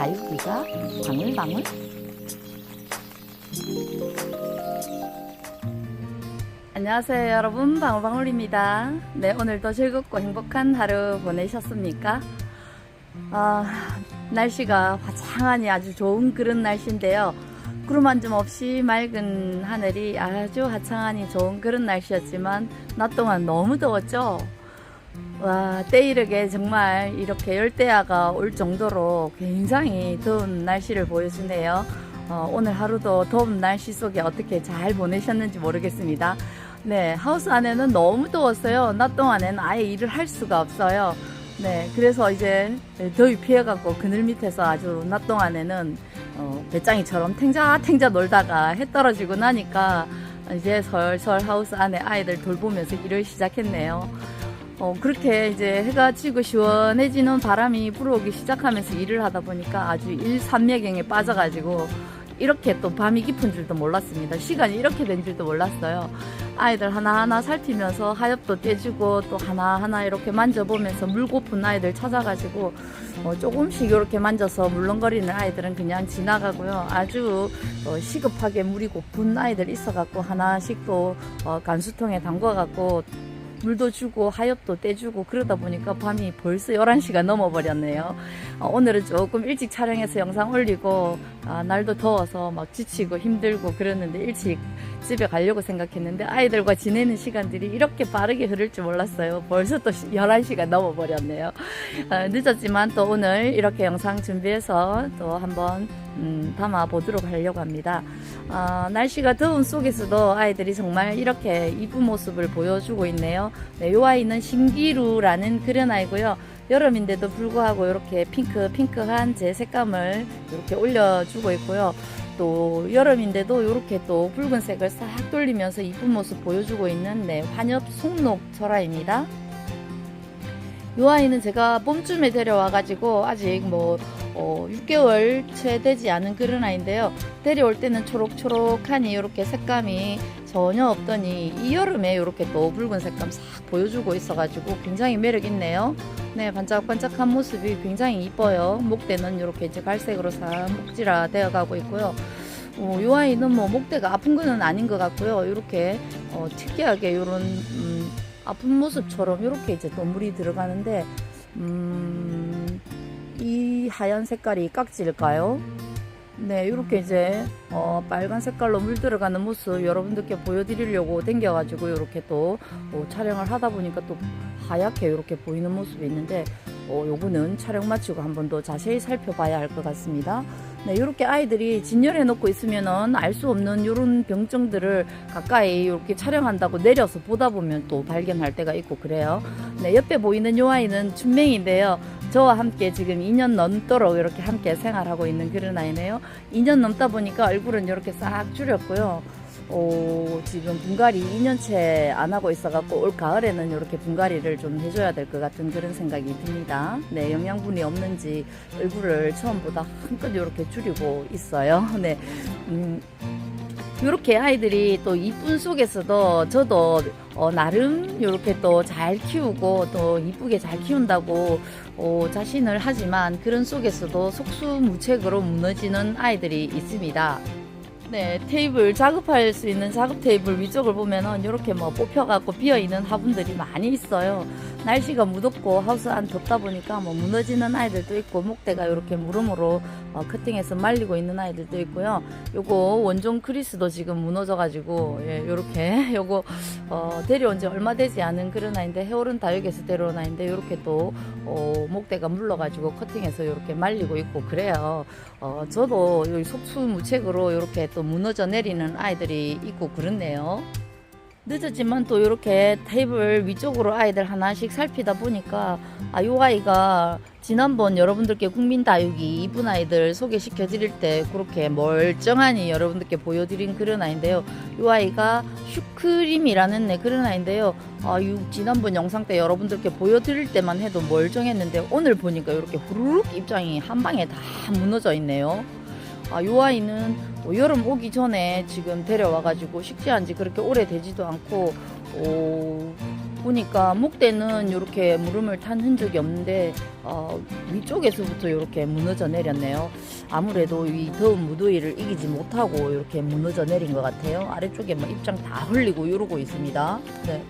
다육이가 방울방울? 안녕하세요 여러분. 방울방울입니다. 네 오늘도 즐겁고 행복한 하루 보내셨습니까? 아, 날씨가 화창하니 아주 좋은 그런 날씨인데요. 구름 한 점 없이 맑은 하늘이 아주 화창하니 좋은 그런 날씨였지만 낮 동안 너무 더웠죠 와, 때이르게 정말 이렇게 열대야가 올 정도로 굉장히 더운 날씨를 보여주네요. 어, 오늘 하루도 더운 날씨 속에 어떻게 잘 보내셨는지 모르겠습니다. 네, 하우스 안에는 너무 더웠어요. 낮 동안에는 아예 일을 할 수가 없어요. 네, 그래서 이제 더위 피해갖고 그늘 밑에서 아주 낮 동안에는 어, 배짱이처럼 탱자탱자 놀다가 해 떨어지고 나니까 이제 설설 하우스 안에 아이들 돌보면서 일을 시작했네요. 어, 그렇게 이제 해가 지고 시원해지는 바람이 불어오기 시작하면서 일을 하다 보니까 아주 일산매경에 빠져가지고 이렇게 또 밤이 깊은 줄도 몰랐습니다. 시간이 이렇게 된 줄도 몰랐어요. 아이들 하나하나 살피면서 하엽도 떼주고 또 하나하나 이렇게 만져보면서 물 고픈 아이들 찾아가지고 어, 조금씩 이렇게 만져서 물렁거리는 아이들은 그냥 지나가고요. 아주 어, 시급하게 물이 고픈 아이들 있어갖고 하나씩 또 어, 간수통에 담궈갖고 물도 주고 하엽도 떼주고 그러다 보니까 밤이 벌써 11시가 넘어버렸네요. 어, 오늘은 조금 일찍 촬영해서 영상 올리고 아, 날도 더워서 막 지치고 힘들고 그랬는데 일찍 집에 가려고 생각했는데 아이들과 지내는 시간들이 이렇게 빠르게 흐를 줄 몰랐어요. 벌써 또 11시가 넘어버렸네요. 아, 늦었지만 또 오늘 이렇게 영상 준비해서 또 한번 음, 담아 보도록 하려고 합니다. 아, 날씨가 더운 속에서도 아이들이 정말 이렇게 이쁜 모습을 보여주고 있네요. 네, 이 아이는 신기루라는 그런 아이고요. 여름인데도 불구하고 이렇게 핑크 핑크한 제 색감을 이렇게 올려주고 있고요. 또 여름인데도 이렇게 또 붉은색을 싹 돌리면서 이쁜 모습 보여주고 있는 네, 환엽 송록 철화입니다. 이 아이는 제가 봄쯤에 데려와가지고 아직 뭐 어, 6개월 채 되지 않은 그런 아이인데요. 데려올 때는 초록초록하니 이렇게 색감이 전혀 없더니 이 여름에 이렇게 또 붉은 색감 싹 보여주고 있어가지고 굉장히 매력 있네요. 네, 반짝반짝한 모습이 굉장히 이뻐요. 목대는 이렇게 이제 갈색으로 싹 목질화 되어가고 있고요. 어, 이 아이는 뭐 목대가 아픈 거는 아닌 것 같고요. 이렇게 어, 특이하게 이런 음, 아픈 모습처럼 이렇게 이제 또 물이 들어가는데 음, 이 하얀 색깔이 깍지일까요? 네, 이렇게 이제 어, 빨간 색깔로 물 들어가는 모습 여러분들께 보여드리려고 댕겨가지고 이렇게 또 어, 촬영을 하다 보니까 또 하얗게 이렇게 보이는 모습이 있는데 어, 요거는 촬영 마치고 한 번 더 자세히 살펴봐야 할 것 같습니다. 네, 이렇게 아이들이 진열해 놓고 있으면은 알 수 없는 이런 병증들을 가까이 이렇게 촬영한다고 내려서 보다 보면 또 발견할 때가 있고 그래요. 네, 옆에 보이는 요 아이는 춘맹인데요. 저와 함께 지금 2년 넘도록 이렇게 함께 생활하고 있는 그런 아이네요. 2년 넘다 보니까 얼굴은 이렇게 싹 줄였고요. 어, 지금 분갈이 2년째 안 하고 있어갖고 올 가을에는 이렇게 분갈이를 좀 해줘야 될 것 같은 그런 생각이 듭니다. 네, 영양분이 없는지 얼굴을 처음보다 한껏 이렇게 줄이고 있어요. 네, 음, 이렇게 아이들이 또 이쁜 속에서도 저도 어, 나름 이렇게 또 잘 키우고 또 이쁘게 잘 키운다고 어, 자신을 하지만 그런 속에서도 속수무책으로 무너지는 아이들이 있습니다. 네, 테이블 작업할 수 있는 작업 테이블 위쪽을 보면은 이렇게 뭐 뽑혀갖고 비어 있는 화분들이 많이 있어요. 날씨가 무덥고 하우스 안 덥다 보니까 뭐 무너지는 아이들도 있고 목대가 이렇게 무릎으로 어, 커팅해서 말리고 있는 아이들도 있고요. 요거 원종 크리스도 지금 무너져가지고 예, 요렇게 요거 어, 데려온 지 얼마 되지 않은 그런 아이인데 해오른 다육에서 데려온 아이인데 요렇게 또 어, 목대가 물러가지고 커팅해서 요렇게 말리고 있고 그래요. 어, 저도 속수무책으로 이렇게 또 무너져 내리는 아이들이 있고 그렇네요. 늦었지만 또 이렇게 테이블 위쪽으로 아이들 하나씩 살피다 보니까 아, 요 아이가 지난번 여러분들께 국민 다육이 이쁜 아이들 소개시켜 드릴 때 그렇게 멀쩡하니 여러분들께 보여드린 그런 아이인데요. 요 아이가 슈크림이라는 네, 그런 아이인데요. 아, 요 지난번 영상 때 여러분들께 보여드릴 때만 해도 멀쩡했는데 오늘 보니까 이렇게 후루룩 입장이 한 방에 다 무너져 있네요. 아, 요 아이는 뭐 여름 오기 전에 지금 데려와가지고 식재한 지 그렇게 오래 되지도 않고, 오, 보니까 목대는 이렇게 물음을 탄 흔적이 없는데 어, 위쪽에서부터 이렇게 무너져 내렸네요. 아무래도 이 더운 무더위를 이기지 못하고 이렇게 무너져 내린 것 같아요. 아래쪽에 뭐 입장 다 흘리고 이러고 있습니다. 네.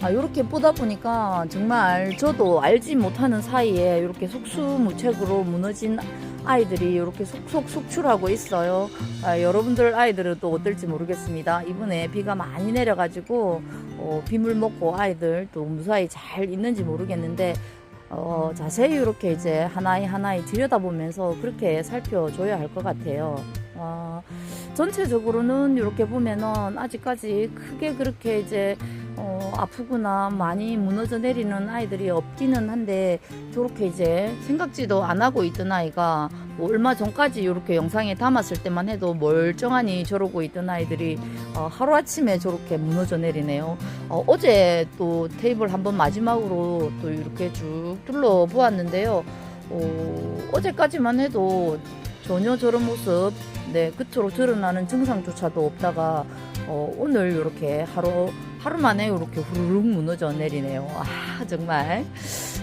아, 이렇게 보다 보니까 정말 저도 알지 못하는 사이에 이렇게 속수무책으로 무너진 아이들이 이렇게 속속 속출하고 있어요. 아, 여러분들 아이들은 또 어떨지 모르겠습니다. 이번에 비가 많이 내려가지고 어, 비물 먹고 아이들 또 무사히 잘 있는지 모르겠는데 어, 자세히 이렇게 이제 하나이 하나이 들여다보면서 그렇게 살펴줘야 할 것 같아요. 어, 전체적으로는 이렇게 보면은 아직까지 크게 그렇게 이제 어, 아프거나 많이 무너져 내리는 아이들이 없기는 한데 저렇게 이제 생각지도 안 하고 있던 아이가 뭐 얼마 전까지 이렇게 영상에 담았을 때만 해도 멀쩡하니 저러고 있던 아이들이 어, 하루아침에 저렇게 무너져 내리네요. 어, 어제 또 테이블 한번 마지막으로 또 이렇게 쭉 둘러보았는데요. 어, 어제까지만 해도 전혀 저런 모습, 네, 끝으로 드러나는 증상조차도 없다가 어, 오늘 이렇게 하루 하루 만에 이렇게 후루룩 무너져 내리네요. 아 정말.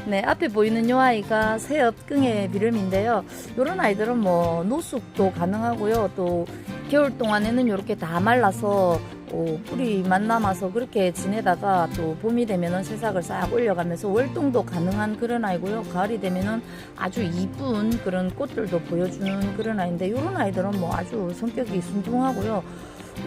네 앞에 보이는 요 아이가 새엽 끙의 비름인데요. 이런 아이들은 뭐 노숙도 가능하고요. 또 겨울 동안에는 이렇게 다 말라서 어, 뿌리만 남아서 그렇게 지내다가 또 봄이 되면은 새싹을 싹 올려가면서 월동도 가능한 그런 아이고요. 가을이 되면은 아주 이쁜 그런 꽃들도 보여주는 그런 아이인데 이런 아이들은 뭐 아주 성격이 순둥하고요.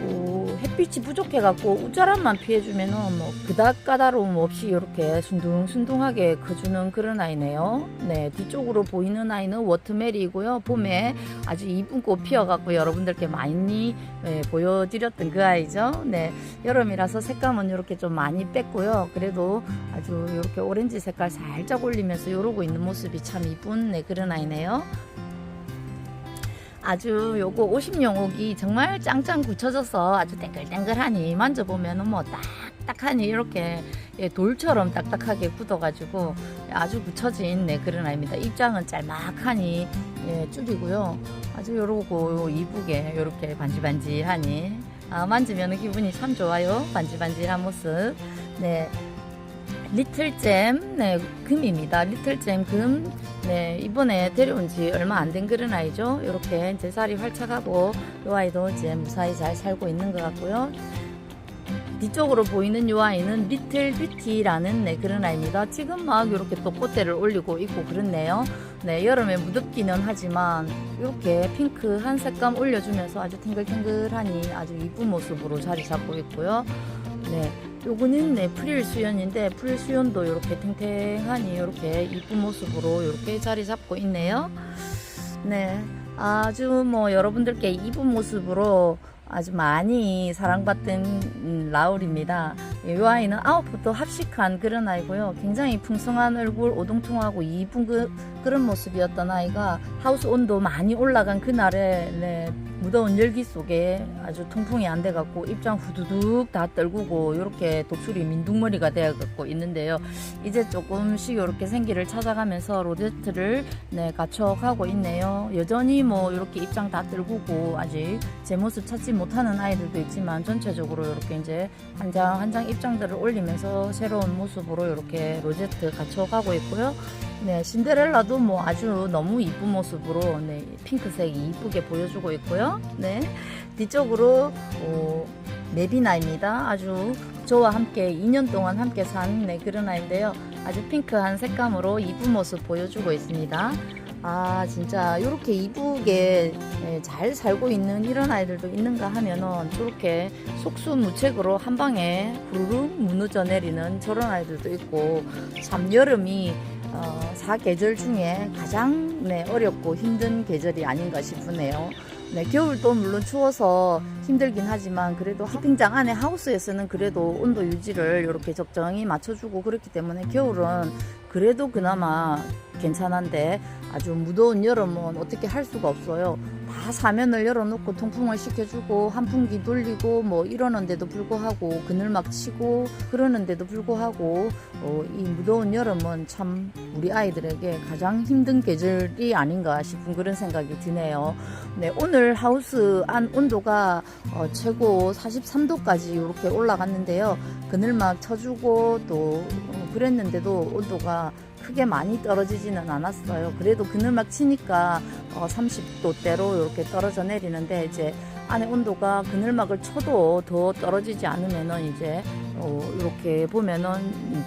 어, 햇빛이 부족해갖고 우짜람만 피해주면은 뭐 그닥 까다로움 없이 이렇게 순둥순둥하게 커주는 그런 아이네요. 네 뒤쪽으로 보이는 아이는 워터메리이고요. 봄에 아주 이쁜 꽃 피어갖고 여러분들께 많이 네, 보여드렸던 그 아이죠. 네 여름이라서 색감은 이렇게 좀 많이 뺐고요. 그래도 아주 이렇게 오렌지 색깔 살짝 올리면서 이러고 있는 모습이 참 이쁜 네, 그런 아이네요. 아주 요거 50용 옥이 정말 짱짱 굳혀져서 아주 땡글땡글하니 만져보면은 뭐 딱딱하니 이렇게 예, 돌처럼 딱딱하게 굳어가지고 아주 굳혀진 네, 그런 아이입니다. 입장은 짤막하니 예, 줄이고요. 아주 요러고 이쁘게 요렇게 반질반질하니 아, 만지면 기분이 참 좋아요. 반질반질한 모습. 네. 리틀잼 네, 금입니다. 리틀잼 금. 네, 이번에 데려온 지 얼마 안 된 그런 아이죠. 이렇게 이제 살이 활착하고 이 아이도 이제 무사히 잘 살고 있는 것 같고요. 뒤쪽으로 보이는 이 아이는 리틀 뷰티라는 네, 그런 아이입니다. 지금 막 이렇게 또 꽃대를 올리고 있고 그렇네요. 네, 여름에 무덥기는 하지만 이렇게 핑크 한 색감 올려주면서 아주 탱글탱글하니 아주 이쁜 모습으로 자리 잡고 있고요. 네, 요거는 네, 프릴 수연인데 프릴 수연도 이렇게 탱탱하니 이렇게 이쁜 모습으로 이렇게 자리 잡고 있네요. 네, 아주 뭐 여러분들께 이쁜 모습으로 아주 많이 사랑받던 음, 라울입니다. 이 아이는 아웃풋도 합식한 그런 아이고요. 굉장히 풍성한 얼굴, 오동통하고 이쁜 그, 그런 모습이었던 아이가 하우스 온도 많이 올라간 그날에 네, 무더운 열기 속에 아주 통풍이 안 돼갖고 입장 후두둑 다 떨구고 이렇게 독수리 민둥머리가 되어갖고 있는데요. 이제 조금씩 이렇게 생기를 찾아가면서 로제트를 네, 갖춰가고 있네요. 여전히 뭐 이렇게 입장 다 떨구고 아직 제 모습 찾지 못하는 아이들도 있지만 전체적으로 이렇게 이제 한 장 한장 입장들을 올리면서 새로운 모습으로 이렇게 로제트 갖춰가고 있고요. 네, 신데렐라도 뭐 아주 너무 이쁜 모습으로 네, 핑크색이 이쁘게 보여주고 있고요. 네, 뒤쪽으로 어, 메비나입니다. 아주 저와 함께 2년 동안 함께 산 네, 그런 아이인데요. 아주 핑크한 색감으로 이쁜 모습 보여주고 있습니다. 아 진짜 이렇게 이쁘게 네, 잘 살고 있는 이런 아이들도 있는가 하면은 저렇게 속수무책으로 한 방에 후루룩 무너져 내리는 저런 아이들도 있고 참 여름이 어, 사계절 중에 가장 네, 어렵고 힘든 계절이 아닌가 싶으네요. 네, 겨울도 물론 추워서 힘들긴 하지만 그래도 캠핑장 안에 하우스에서는 그래도 온도 유지를 이렇게 적정히 맞춰주고 그렇기 때문에 겨울은 그래도 그나마 괜찮은데 아주 무더운 여름은 어떻게 할 수가 없어요. 다 사면을 열어놓고 통풍을 시켜주고 환풍기 돌리고 뭐 이러는데도 불구하고 그늘막 치고 그러는데도 불구하고 어, 이 무더운 여름은 참 우리 아이들에게 가장 힘든 계절이 아닌가 싶은 그런 생각이 드네요. 네, 오늘 하우스 안 온도가 어, 최고 43도까지 이렇게 올라갔는데요. 그늘막 쳐주고 또 어, 그랬는데도 온도가 크게 많이 떨어지지는 않았어요. 그래도 그늘막 치니까 어, 30도대로 이렇게 떨어져 내리는데 이제 안에 온도가 그늘막을 쳐도 더 떨어지지 않으면은 이제 어, 이렇게 보면은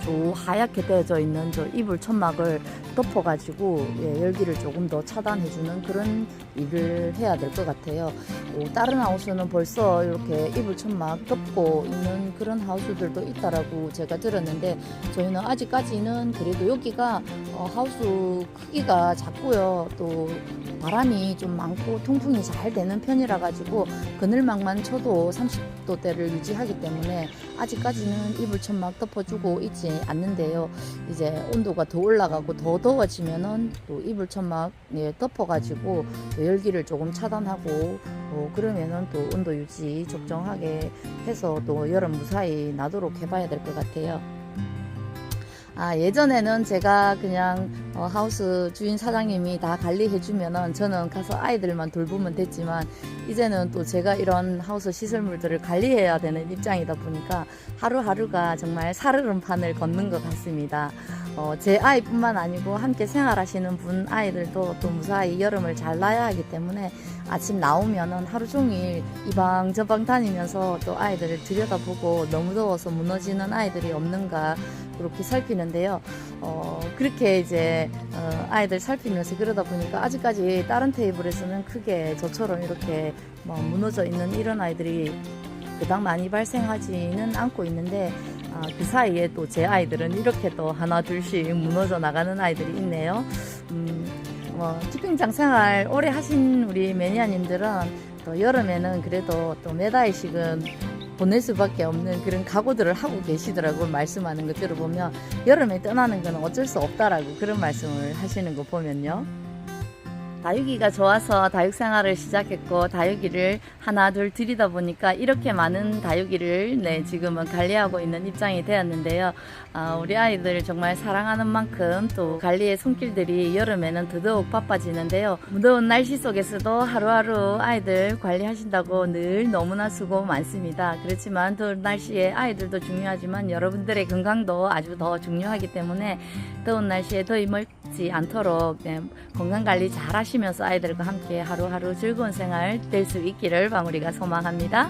저 하얗게 되어져 있는 저 이불 천막을 덮어가지고 예, 열기를 조금 더 차단해주는 그런 일을 해야 될 것 같아요. 어, 다른 하우스는 벌써 이렇게 이불 천막 덮고 있는 그런 하우스들도 있다라고 제가 들었는데 저희는 아직까지는 그래도 여기가 어, 하우스 크기가 작고요. 또 바람이 좀 많고 통풍이 잘 되는 편이라 가지고 그늘막만 쳐도 30도대를 유지하기 때문에 아직까지 는 이불 천막 덮어주고 있지 않는데요. 이제 온도가 더 올라가고 더 더워지면은 또 이불 천막 예, 덮어가지고 또 열기를 조금 차단하고 어, 그러면은 또 온도 유지 적정하게 해서 또 여름 무사히 나도록 해봐야 될 것 같아요. 아, 예전에는 제가 그냥 어, 하우스 주인 사장님이 다 관리해주면은 저는 가서 아이들만 돌보면 됐지만 이제는 또 제가 이런 하우스 시설물들을 관리해야 되는 입장이다 보니까 하루하루가 정말 살얼음판을 걷는 것 같습니다. 어, 제 아이뿐만 아니고 함께 생활하시는 분 아이들도 또 무사히 여름을 잘 나야 하기 때문에 아침 나오면은 하루 종일 이방 저방 다니면서 또 아이들을 들여다보고 너무 더워서 무너지는 아이들이 없는가 그렇게 살피는데요. 어, 그렇게 이제 어, 아이들 살피면서 그러다 보니까 아직까지 다른 테이블에서는 크게 저처럼 이렇게 뭐 무너져 있는 이런 아이들이 그닥 많이 발생하지는 않고 있는데 아, 그 사이에 또 제 아이들은 이렇게 또 하나 둘씩 무너져 나가는 아이들이 있네요. 음, 뭐 키핑장 생활 오래 하신 우리 매니아님들은 또 여름에는 그래도 또몇 아이씩은 보낼 수밖에 없는 그런 각오들을 하고 계시더라고요. 말씀하는 거 들어보면 여름에 떠나는 건 어쩔 수 없다라고 그런 말씀을 하시는 거 보면요. 다육이가 좋아서 다육 생활을 시작했고 다육이를 하나 둘 들이다 보니까 이렇게 많은 다육이를 네 지금은 관리하고 있는 입장이 되었는데요. 아, 우리 아이들 정말 사랑하는 만큼 또 관리의 손길들이 여름에는 더더욱 바빠지는데요. 무더운 날씨 속에서도 하루하루 아이들 관리하신다고 늘 너무나 수고 많습니다. 그렇지만 더운 날씨에 아이들도 중요하지만 여러분들의 건강도 아주 더 중요하기 때문에 더운 날씨에 더위 먹지 않도록 네, 건강 관리 잘 하시면서 아이들과 함께 하루하루 즐거운 생활 될 수 있기를 방울이가 소망합니다.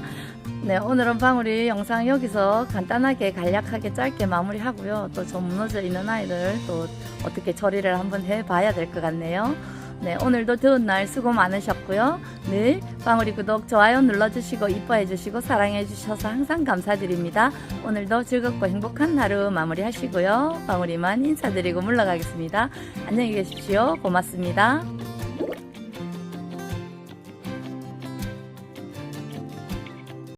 네, 오늘은 방울이 영상 여기서 간단하게 간략하게 짧게 마무리하고요. 또 좀 무너져 있는 아이들 또 어떻게 처리를 한번 해봐야 될 것 같네요. 네, 오늘도 더운 날 수고 많으셨고요. 늘 방울이 구독, 좋아요 눌러주시고 이뻐해 주시고 사랑해 주셔서 항상 감사드립니다. 오늘도 즐겁고 행복한 하루 마무리 하시고요. 방울이만 인사드리고 물러가겠습니다. 안녕히 계십시오. 고맙습니다. Thank you.